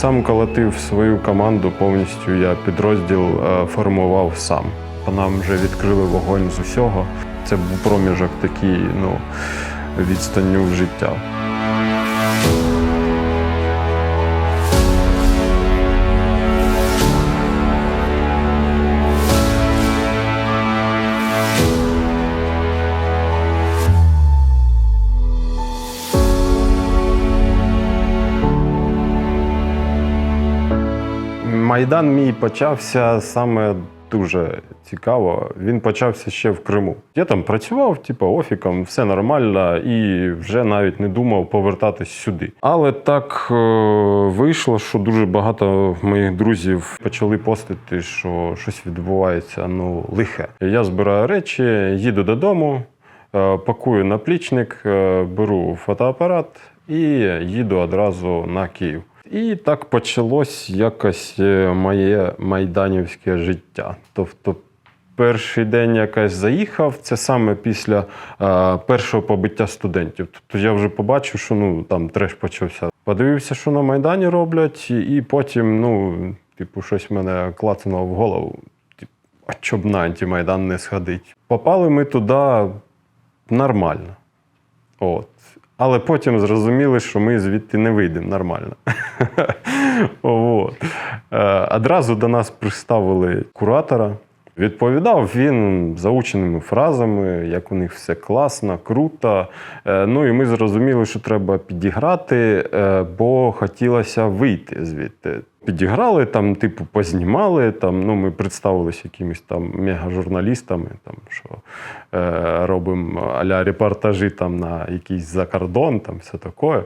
сам колотив свою команду повністю. Я підрозділ е, формував сам. Нам вже відкрили вогонь з усього. Це був проміжок такий, ну, відстанню в життя. Майдан мій почався саме дуже цікаво. Він почався ще в Криму. Я там працював, типу, офіком, все нормально, і вже навіть не думав повертатись сюди. Але так е, вийшло, що дуже багато моїх друзів почали постити, що щось відбувається ну, лихе. Я збираю речі, їду додому, е, пакую наплічник, е, беру фотоапарат і їду одразу на Київ. І так почалось якось е, моє майданівське життя. Тобто, перший день якось заїхав, це саме після е, першого побиття студентів. Тобто я вже побачив, що ну там треш почався. Подивився, що на Майдані роблять, і, потім, ну, типу, щось мене клацнуло в голову. Типу, а чоб на антимайдан не сходить. Попали ми туди нормально. От. Але потім зрозуміли, що ми звідти не вийдемо нормально. Е, Одразу до нас приставили куратора. Відповідав він заученими фразами, як у них все класно, круто. Е, Ну і ми зрозуміли, що треба підіграти, е, бо хотілося вийти звідти. Підіграли там, типу, познімали. Там, ну, ми представилися якимись там мегажурналістами, там, що е, робимо аля репортажі там, на якийсь закордон, там все таке.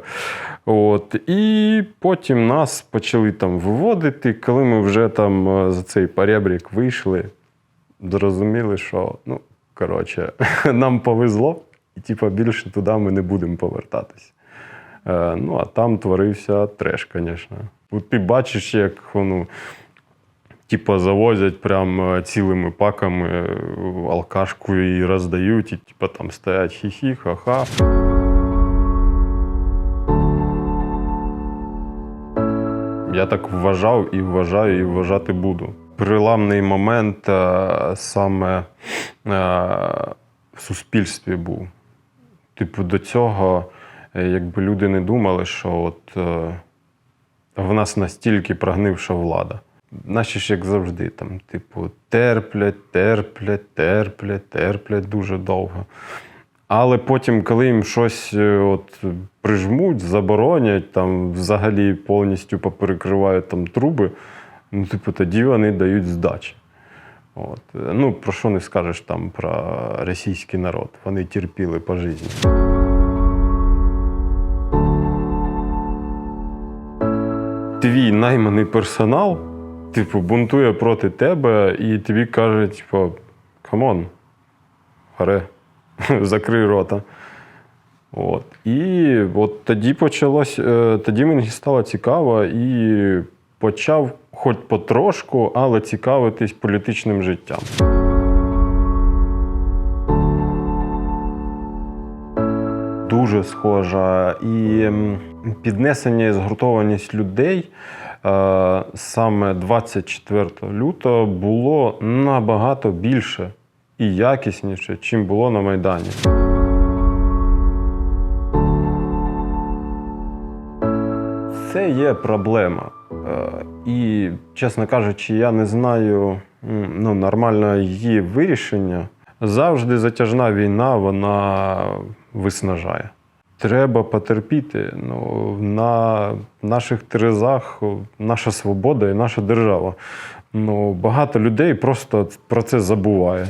От. І потім нас почали там виводити, коли ми вже там е, за цей поребрік вийшли зрозуміли, що ну, коротше, нам повезло, і типу, більше туди ми не будемо повертатись. Е, ну, а там творився треш, звісно. Ти бачиш, як ну, типу, завозять прям е, цілими паками е, алкашку і роздають, і типу, там стоять хі-хі, ха-ха. Я так вважав і вважаю, і вважати буду. Переламний момент е, саме в суспільстві був. Типу, до цього, якби люди не думали, що от в нас настільки прогнивша влада. Наші ж, як завжди, там, типу, терплять, терплять, терплять, терплять дуже довго. Але потім, коли їм щось е, от, прижмуть, заборонять, там взагалі повністю поперекривають там труби, ну, типу, тоді вони дають здачі. От. Ну, про що не скажеш там про російський народ? Вони терпіли по житті. Твій найманий персонал, типу, бунтує проти тебе, і тобі кажуть, типу, камон, харе, закрий рота. От. І от тоді почалось, е, тоді мені стало цікаво і почав, хоч потрошку, але цікавитись політичним життям. Дуже схожа. І піднесення і згуртованість людей е, саме 24 лютого було набагато більше і якісніше, чим було на Майдані. Це є проблема. Е, І, чесно кажучи, я не знаю ну, нормального її вирішення. Завжди затяжна війна вона виснажає. Треба потерпіти. Ну, на наших терезах наша свобода і наша держава. Ну, багато людей просто про це забуває.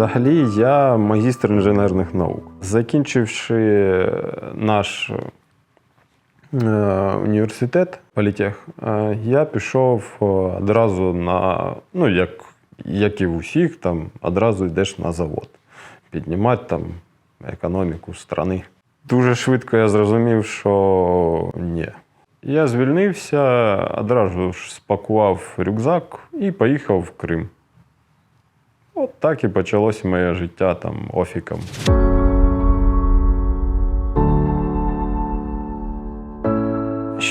Взагалі, я магістр інженерних наук. Закінчивши наш е, університет політех, е, я пішов е, одразу на, ну, як, як і в усіх, там одразу йдеш на завод, піднімати там економіку страни. Дуже швидко я зрозумів, що ні. Я звільнився, одразу ж спакував рюкзак і поїхав в Крим. От так і почалося моє життя там офіком.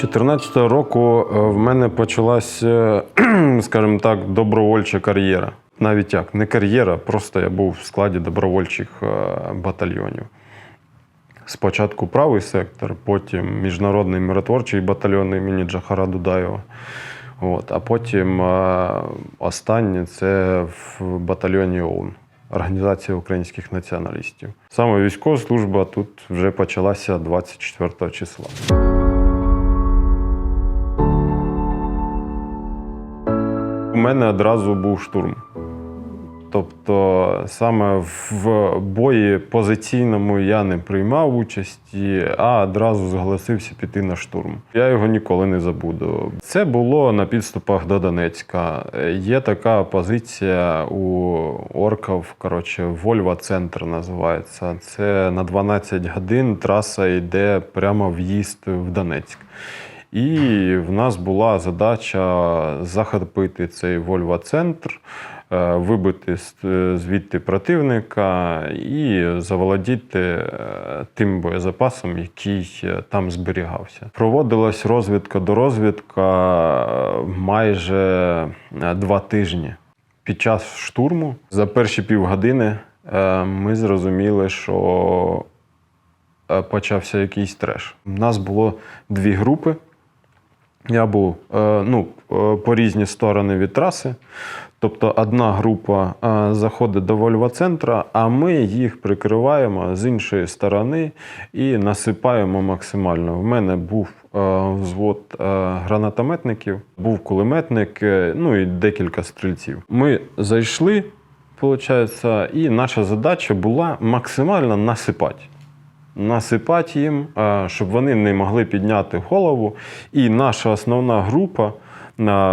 2014 року е, в мене почалась, е, скажімо так, добровольча кар'єра. Навіть як, не кар'єра, просто я був в складі добровольчих е, батальйонів. Спочатку правий сектор, потім міжнародний миротворчий батальйон імені Джахара Дудаєва. От, а потім е, останнє це в батальйоні ОУН, Організація українських націоналістів. Саме військова служба тут вже почалася 24 числа. Мене одразу був штурм. Тобто саме в бої позиційному я не приймав участі, а одразу зголосився піти на штурм. Я його ніколи не забуду. Це було на підступах до Донецька. Є така позиція у орків, коротше, Вольва центр називається. Це на 12 годин траса йде прямо в'їзд в Донецьк. І в нас була задача захопити цей Вольва-центр, е, вибити звідти противника і заволодіти е, тим боєзапасом, який е, там зберігався. Проводилась розвідка до розвідка е, майже е, два тижні. Під час штурму за перші півгодини е, ми зрозуміли, що е, почався якийсь треш. У нас було дві групи. Я був е, ну, е, по різні сторони від траси. Тобто одна група е, заходить до Вольва-центра, а ми їх прикриваємо з іншої сторони і насипаємо максимально. В мене був взвод гранатометників, був кулеметник, ну і декілька стрільців. Ми зайшли, виходить, і наша задача була максимально насипати насипати їм, щоб вони не могли підняти голову. І наша основна група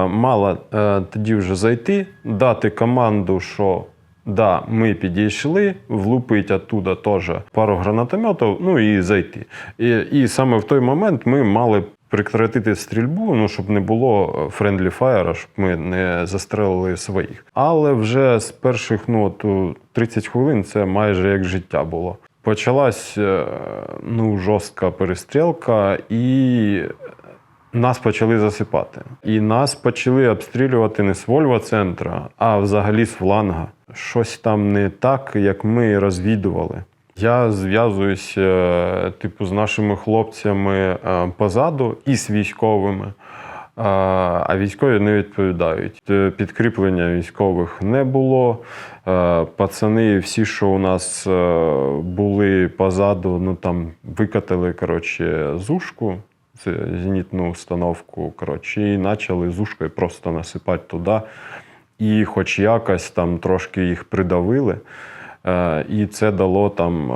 мала е, тоді вже зайти, дати команду, що да, ми підійшли, влупити оттуда теж пару гранатометів, ну і зайти. І, і саме в той момент ми мали. Прекратити стрільбу, ну щоб не було френдлі фаєра, щоб ми не застрелили своїх. Але вже з перших ну, от, 30 хвилин це майже як життя було. Почалась е, ну, жорстка перестрілка, і нас почали засипати. І нас почали обстрілювати не з Вольва центра, а взагалі з фланга. Щось там не так, як ми розвідували. Я зв'язуюся е, типу, з нашими хлопцями е, позаду і з військовими. А військові не відповідають. Е, Підкріплення військових не було. Е, Пацани, всі, що у нас е, були позаду, ну там викатили коротше, зушку, це зенітну установку, коротше, і почали зушкою просто насипати туди. І хоч якось там трошки їх придавили. І це дало там.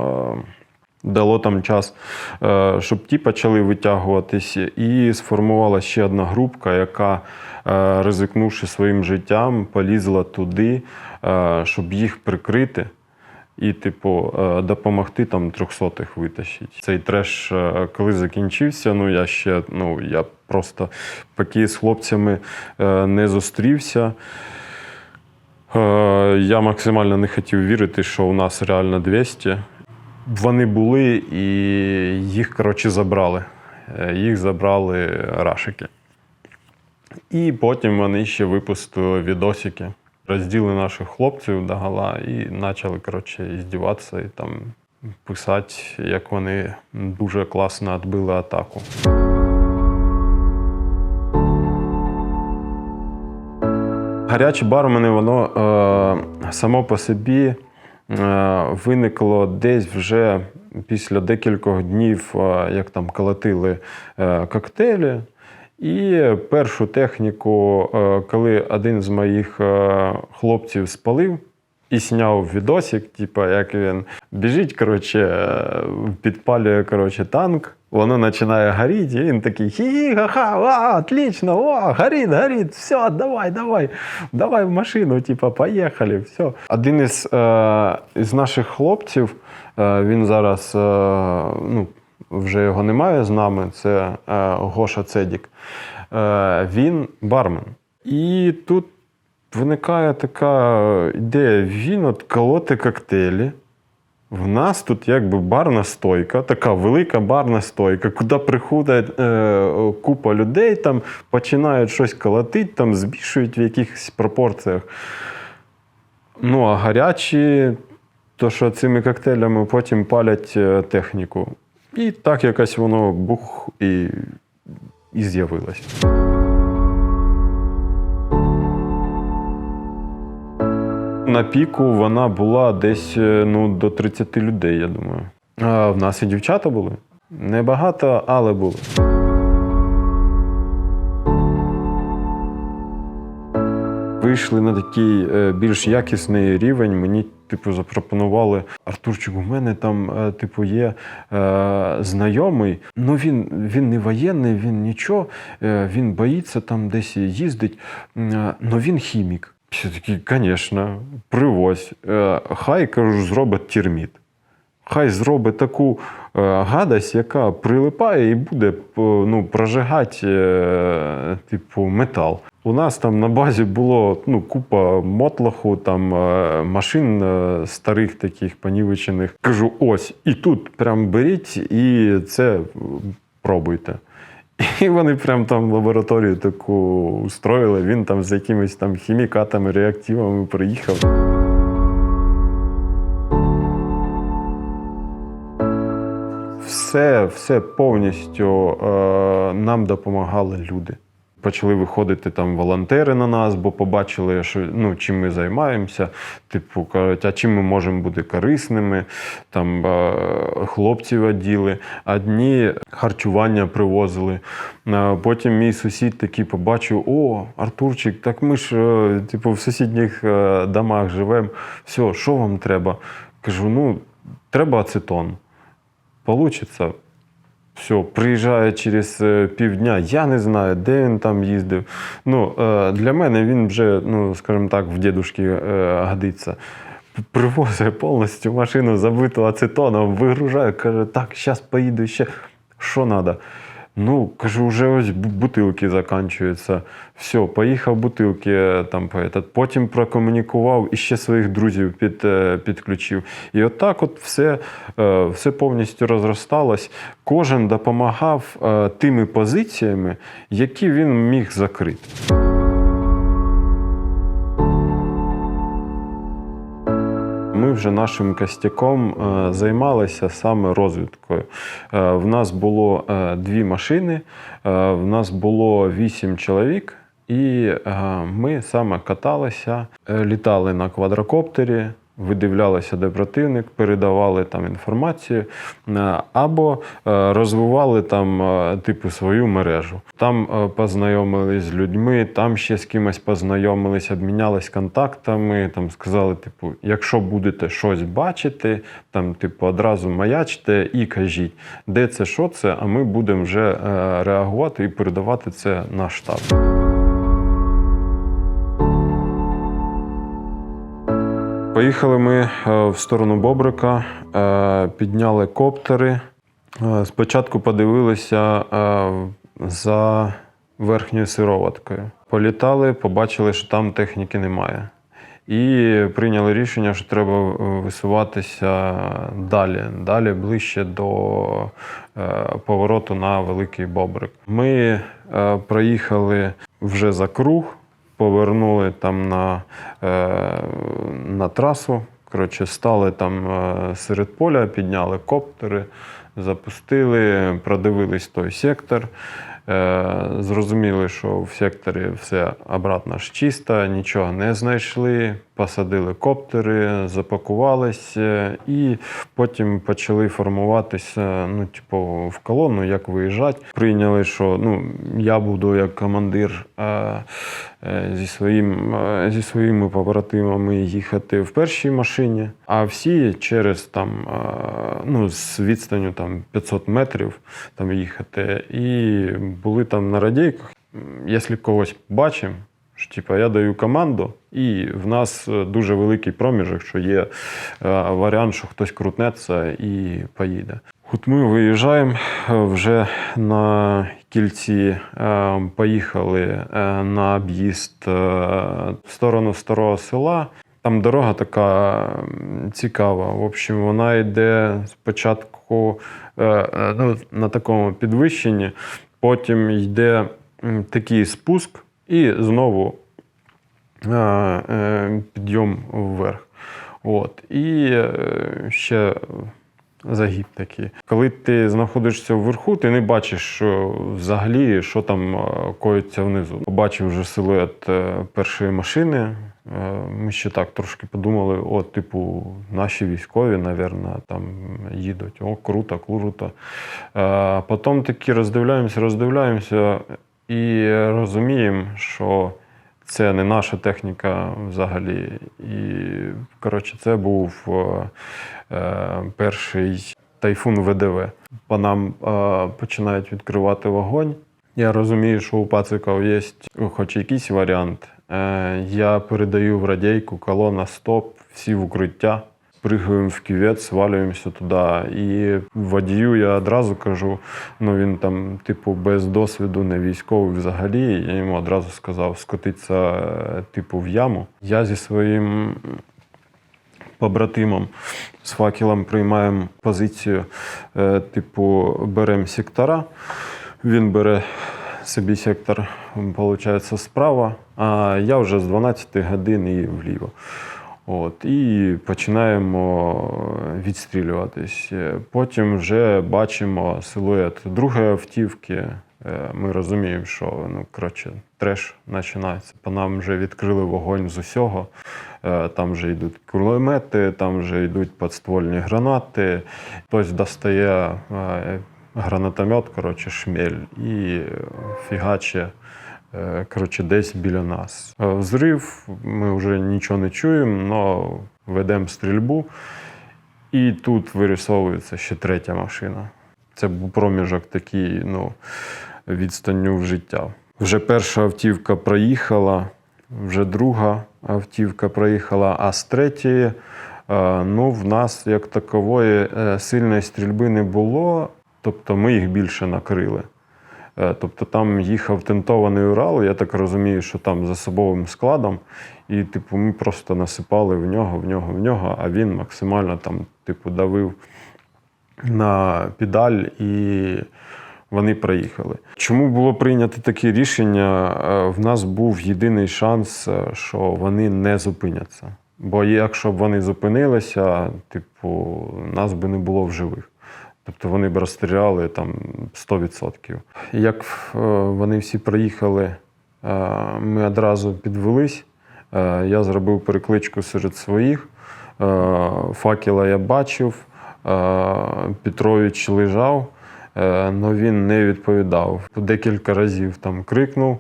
Дало там час, е, щоб ті почали витягуватися, і сформувалася ще одна групка, яка, е, ризикнувши своїм життям, полізла туди, е, щоб їх прикрити і, типу, допомогти там трьохсотих витащити. Цей треш, коли закінчився, ну я ще ну я просто поки з хлопцями не зустрівся. Я максимально не хотів вірити, що у нас реально 200. Вони були і їх, коротше, забрали. Е, Їх забрали рашики. І потім вони ще випустили відосики, розділи наших хлопців до гала і почали, коротше, іздіватися і там писати, як вони дуже класно відбили атаку. Гарячі бармени, воно е, само по собі виникло десь вже після декількох днів, е, як там колотили е, коктейлі. І першу техніку, е, коли один з моїх е, хлопців спалив і зняв відосик, типу, як він біжить, коротше, е, підпалює коротше, танк. Воно починає горіти, і він такий хі ха ха отлично, о, горить, горить, все, давай, давай, давай в машину, типа, поїхали, все. Один із, е, із наших хлопців, е, він зараз, е, ну, вже його немає з нами, це е, Гоша Цедік. Е, він бармен. І тут виникає така ідея: він от колоти коктейлі В нас тут якби барна стойка, така велика барна стойка, куди приходить е, купа людей, там починають щось колотити, там збільшують в якихось пропорціях. Ну, а гарячі, то що цими коктейлями потім палять е, техніку. І так якось воно бух і, і з'явилось. На піку вона була десь е, ну, до 30 людей, я думаю. А в нас і дівчата були. Небагато, але були. Вийшли на такий е, більш якісний рівень. Мені, типу, запропонували Артурчик, у мене там, е, типу, є е, знайомий. Ну він, він не воєнний, він нічого, він боїться там десь їздить, ну він хімік. Я такий, звісно, привозь. Е, хай кажу, зробить терміт. Хай зробить таку е, гадость, яка прилипає і буде е, ну, прожигати типу, метал. У нас там на базі було ну, купа мотлоху, там машин старих таких понівечених. Кажу, ось, і тут прям беріть і це пробуйте. І вони прям там лабораторію таку устроїли. Він там з якимись там хімікатами, реактивами приїхав. Все, все повністю е, нам допомагали люди. Почали виходити там волонтери на нас, бо побачили, що ну, чим ми займаємося. Типу, кажуть, а чим ми можемо бути корисними. Там хлопців оділи, одні харчування привозили. Потім мій сусід такий побачив: о, Артурчик, так ми ж е, типу, в сусідніх е, домах живемо. Все, що вам треба? Кажу, ну, треба ацетон. Получиться. Все, приїжджає через е, півдня. Я не знаю, де він там їздив. Ну, е, для мене він вже, ну, скажімо так, в дідушки е, годиться. Привозить повністю машину забиту ацетоном, вигружає, каже, так, зараз поїду ще. Що треба? Ну, кажу, вже ось бутилки закінчуються. Все, поїхав бутилки е, там этот. Потім прокомунікував і ще своїх друзів під, е, підключив. І отак от все, е, все повністю розросталось. Кожен допомагав тими позиціями, які він міг закрити. Ми вже нашим костяком е, займалися саме розвідкою. Е, В нас було е, дві машини, в нас було вісім чоловік, і ми саме каталися, літали на квадрокоптері. Видивлялися, де противник, передавали там інформацію е, або е, розвивали там е, типу свою мережу. Там познайомились з людьми, там ще з кимось познайомились, обмінялись контактами. Там сказали, типу, якщо будете щось бачити, там, типу, одразу маячте і кажіть, де це, що це, а ми будемо вже реагувати і передавати це на штаб. Поїхали ми е, в сторону Бобрика, е, підняли коптери. Е, Спочатку подивилися за верхньою сироваткою. Політали, побачили, що там техніки немає. І прийняли рішення, що треба висуватися далі, далі ближче до повороту на Великий Бобрик. Ми проїхали вже за круг, повернули там на, е, на трасу. Коротше, стали там е, серед поля, підняли коптери, запустили, продивились той сектор. Е, Зрозуміли, що в секторі все обратно ж чисто, нічого не знайшли. Посадили коптери, запакувались е, і потім почали формуватися ну, типу, в колону, як виїжджати. Прийняли, що ну, я буду як командир е, зі, своїм, е, зі своїми побратимами їхати в першій машині, а всі через там, е, ну, з відстанню там, 500 метрів там, їхати. І були там на радійках. Якщо когось бачимо, що типу, я даю команду, і в нас е, дуже великий проміжок, що є е, варіант, що хтось крутнеться і поїде. От ми виїжджаємо е, вже на кільці, поїхали на об'їзд в сторону старого села. Там дорога така цікава. В общем, вона йде спочатку ну, на такому підвищенні, потім йде такий спуск, і знову е, е, підйом вверх. От. І е, ще загиб такий. Коли ти знаходишся вверху, ти не бачиш що, взагалі, що там коїться внизу. Побачив вже силует першої машини. Ми ще так трошки подумали: о, типу, наші військові, напевно, там їдуть. О, круто, круто. Потім такі роздивляємося, роздивляємося і розуміємо, що це не наша техніка взагалі. І, коротше, це був е, е, перший тайфун ВДВ. По нам е, починають відкривати вогонь. Я розумію, що у пациків є хоч якийсь варіант. Е, я передаю в радійку, колона стоп, всі в укриття. Пригаємо в кювет, свалюємося туди. І водію я одразу кажу: ну він там, типу, без досвіду, не військовий взагалі. Я йому одразу сказав скотитися, е, типу, в яму. Я зі своїм побратимом з факелом приймаємо позицію, е, типу, беремо сектора. Він бере собі сектор, виходить, справа, а я вже з 12 годин і вліво. От, і починаємо відстрілюватись. Потім вже бачимо силует другої автівки. Е, Ми розуміємо, що ну, коротше, треш починається. По нам вже відкрили вогонь з усього. Е, Там вже йдуть кулемети, там вже йдуть підствольні гранати. Хтось достає е, гранатомет, коротше, шмель, і фігаче е, коротше, десь біля нас. Е, Взрив, ми вже нічого не чуємо, але ведемо стрільбу. І тут вирисовується ще третя машина. Це був проміжок такий, ну, відстанню в життя. Вже перша автівка проїхала, вже друга автівка проїхала, а з третьої, е, ну, в нас як такової е, сильної стрільби не було, тобто ми їх більше накрили. Е, Тобто там їхав тентований Урал, я так розумію, що там з особовим складом, і типу, ми просто насипали в нього, в нього, в нього, а він максимально там, типу, давив на педаль і вони проїхали. Чому було прийнято таке рішення? Е, В нас був єдиний шанс, е, що вони не зупиняться. Бо якщо б вони зупинилися, типу, нас би не було в живих. Тобто вони б розстріляли там 100%. Як е, вони всі приїхали, е, ми одразу підвелись. Е, Я зробив перекличку серед своїх. Факела я бачив, Петрович лежав, але він не відповідав. Декілька разів там крикнув.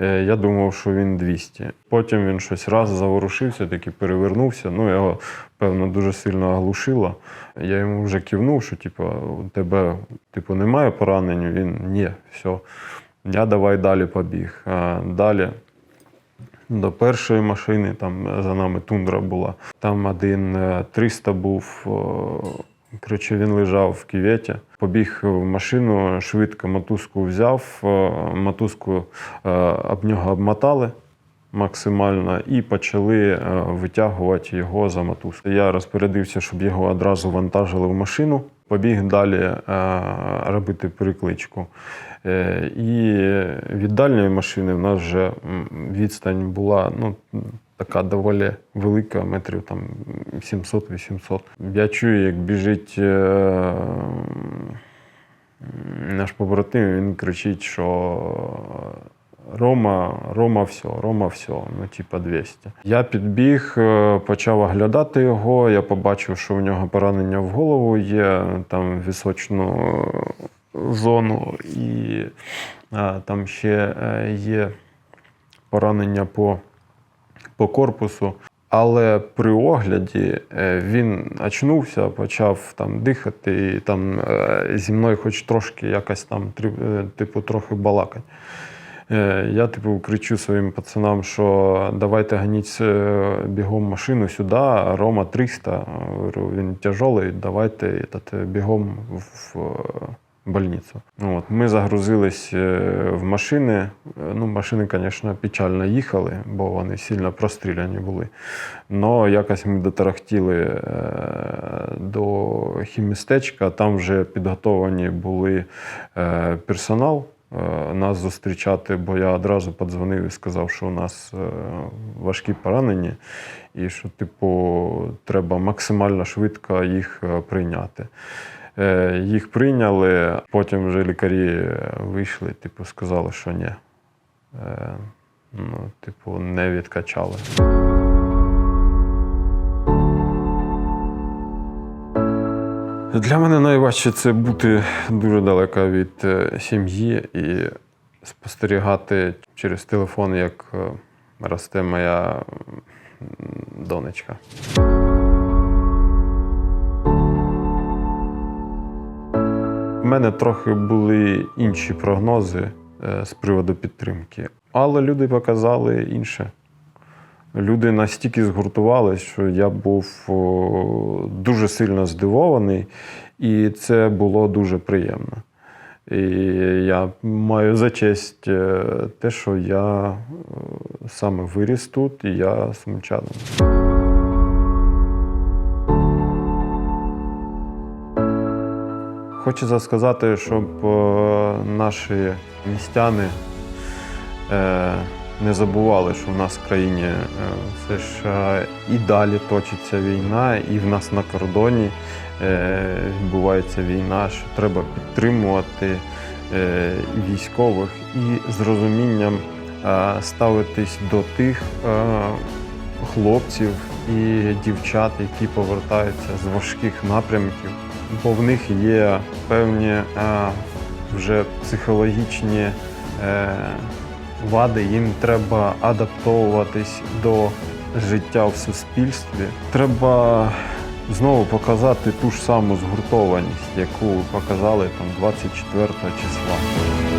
Е, Я думав, що він 200. Потім він щось раз заворушився, таки перевернувся. Ну, його, певно, дуже сильно оглушило. Я йому вже кивнув, що типу, у тебе типу, немає поранень. Він ні, все. Я давай далі побіг. А далі до першої машини, там за нами тундра була. Там один е, 300 був. Коротше, він лежав в кюветі, побіг в машину, швидко мотузку взяв, е, мотузку е, об нього обмотали максимально і почали е, витягувати його за мотузку. Я розпорядився, щоб його одразу вантажили в машину, побіг далі робити перекличку. І від дальньої машини в нас вже відстань була ну, така доволі велика, метрів там 700-800. Я чую, як біжить е, наш побратим, він кричить, що Рома, Рома, все, Рома, все, ну, типа 200. Я підбіг, е, почав оглядати його. Я побачив, що в нього поранення в голову є, там вісочну зону, і е, там ще е, є поранення по, по корпусу. Але при огляді е, він очнувся, почав там дихати, і там е, зі мною хоч трошки якось там е, типу трохи балакать. Я типу кричу своїм пацанам, що давайте ганіть бігом машину сюди, Рома 300. Він тяжелий, давайте бігом в, в больницю. От, ми загрузились е, в машини. Е, Ну, машини, звісно, печально їхали, бо вони сильно простріляні були. Но якось ми дотарахтіли е, до хімістечка, там вже підготовані були персонал нас зустрічати, бо я одразу подзвонив і сказав, що у нас важкі поранені, і що, типу, треба максимально швидко їх прийняти. Е, Їх прийняли, потім вже лікарі е, вийшли, типу, сказали, що ні. Е, Ну, типу, не відкачали. Для мене найважче це бути дуже далеко від сім'ї і спостерігати через телефон, як росте моя донечка. Мене трохи були інші прогнози е, з приводу підтримки, але люди показали інше. Люди настільки згуртувалися, що я був дуже сильно здивований, і це було дуже приємно. І я маю за честь е, те, що я е, саме виріс тут, і я сумчанин. Хочеться сказати, щоб е, наші містяни е, не забували, що в нас в країні е, все ж і далі точиться війна, і в нас на кордоні відбувається війна, що треба підтримувати військових і з розумінням ставитись до тих хлопців і дівчат, які повертаються з важких напрямків, бо в них є певні е, вже психологічні. Е, вади, їм треба адаптовуватись до життя в суспільстві. Треба знову показати ту ж саму згуртованість, яку показали там 24 числа.